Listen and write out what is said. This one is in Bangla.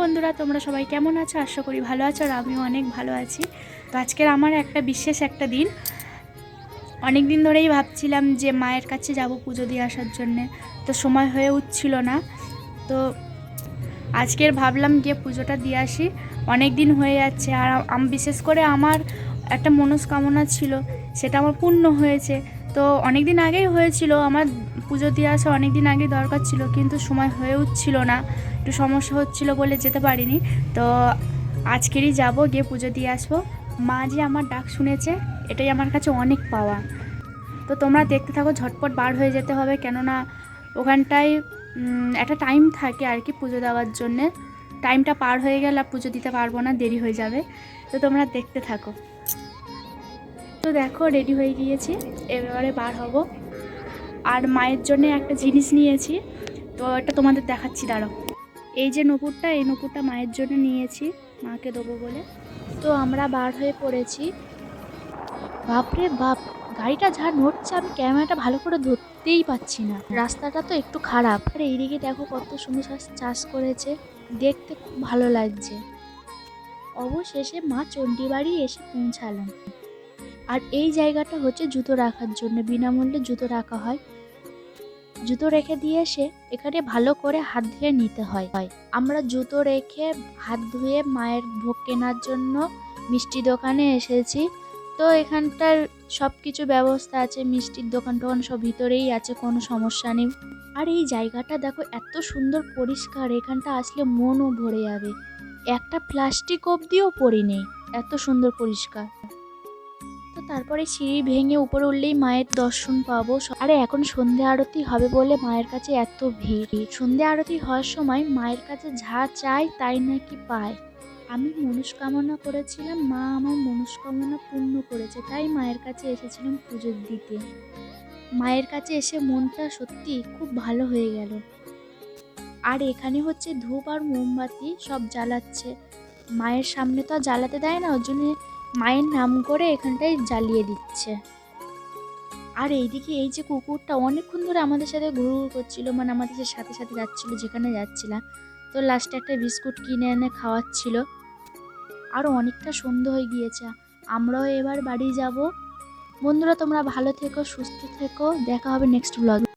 বন্ধুরা, তোমরা সবাই কেমন আছো? আশা করি ভালো আছো আর আমিও অনেক ভালো আছি। তো আজকের আমার একটা বিশেষ একটা দিন। অনেক দিন ধরেই ভাবছিলাম যে মায়ের কাছে যাব পুজো দিয়ে আসার জন্যে। তো সময় হয়ে উঠছিল না। তো আজকের ভাবলাম গিয়ে পুজোটা দিয়ে আসি। অনেক দিন হয়ে যাচ্ছে আর বিশেষ করে আমার একটা মনস্কামনা ছিল, সেটা আমার পূর্ণ হয়েছে। তো অনেক দিন আগেই হয়েছিল, আমার পুজো দিয়ে আসা অনেক দিন আগেই দরকার ছিল, কিন্তু সময় হয়ে উঠছিল না, একটু সমস্যা হচ্ছিল বলে যেতে পারিনি। তো আজকেরই যাব, গিয়ে পুজো দিয়ে আসব। মা যে আমার ডাক শুনেছে, এটাই আমার কাছে অনেক পাওয়া। তো তোমরা দেখতে থাকো, ঝটপট বার হয়ে যেতে হবে, কেননা ওখানটায় একটা টাইম থাকে আর কি পুজো দেওয়ার জন্যে। টাইমটা পার হয়ে গেলে পুজো দিতে পারব না, দেরি হয়ে যাবে। তো তোমরা দেখতে থাকো। তো দেখো রেডি হয়ে গিয়েছি। এবারে বার হব। আর মায়ের জন্য একটা জিনিস নিয়েছি। তো এটা তোমাদের দেখাচ্ছি, দাঁড়াও। এই যে নপুরটা এই নপুরটা মায়ের জন্য নিয়েছি, মাকে দেবো বলে। তো আমরা বার হয়ে পড়েছি। বাপরে বাপ, গাড়িটা যা নড়ছে, আমি ক্যামেরাটা ভালো করে ধরতেই পাচ্ছি না। রাস্তাটা তো একটু খারাপ। আর এইদিকে দেখো কত সুন্দর চাষ করেছে। দেখতে খুব ভালো লাগছে। অবশেষে মা চণ্ডীবাড়ি এসে পৌঁছালাম আর এই জায়গাটা হচ্ছে জুতো রাখার জন্য। বিনামূল্যে জুতো রাখা হয়। জুতো রেখে দিয়ে এসে এখানে ভালো করে হাত ধুয়ে নিতে হয়। আমরা জুতো রেখে হাত ধুয়ে মায়ের ভোগ কেনার জন্য মিষ্টি দোকানে এসেছি। তো এখানটার সব কিছু ব্যবস্থা আছে, মিষ্টির দোকান টোকান সব ভিতরেই আছে, কোনো সমস্যা নেই। আর এই জায়গাটা দেখো, এত সুন্দর পরিষ্কার, এখানটা আসলে মনও ভরে যাবে। একটা প্লাস্টিক অবধিও পড়ে নেই, এত সুন্দর পরিষ্কার। তারপরে সিঁড়ি ভেঙে উপরে উঠলেই মায়ের দর্শন পাবো। আরে এখন সন্ধে আরতি হবে বলে মায়ের কাছে এত ভিড়। সন্ধে আরতি হওয়ার সময় মায়ের কাছে যা চাই তাই নাকি পায় আমি মনস্কামনা করেছিলাম, মা আমার মনস্কামনা পূর্ণ করেছে, তাই মায়ের কাছে এসেছিলাম পুজো দিতে। মায়ের কাছে এসে মনটা সত্যি খুব ভালো হয়ে গেল। আর এখানে হচ্ছে ধূপ আর মোমবাতি সব জ্বালাচ্ছে। মায়ের সামনে তো জ্বালাতে দেয় না, ওর জন্য মায়ের নাম করে এখানটায় জ্বালিয়ে দিচ্ছে। আর এইদিকে এই যে কুকুরটা অনেকক্ষণ ধরে আমাদের সাথে ঘুরঘুর করছিল মানে আমাদের সাথে সাথে যাচ্ছিল, যেখানে যাচ্ছিলাম, তো লাস্টে একটা বিস্কুট কিনে এনে খাওয়াচ্ছিল। আরও অনেকটা সন্ধ্যে হয়ে গিয়েছে। আমরাও এবার বাড়ি যাব। বন্ধুরা, তোমরা ভালো থেকো, সুস্থ থেকো। দেখা হবে নেক্সট ব্লগ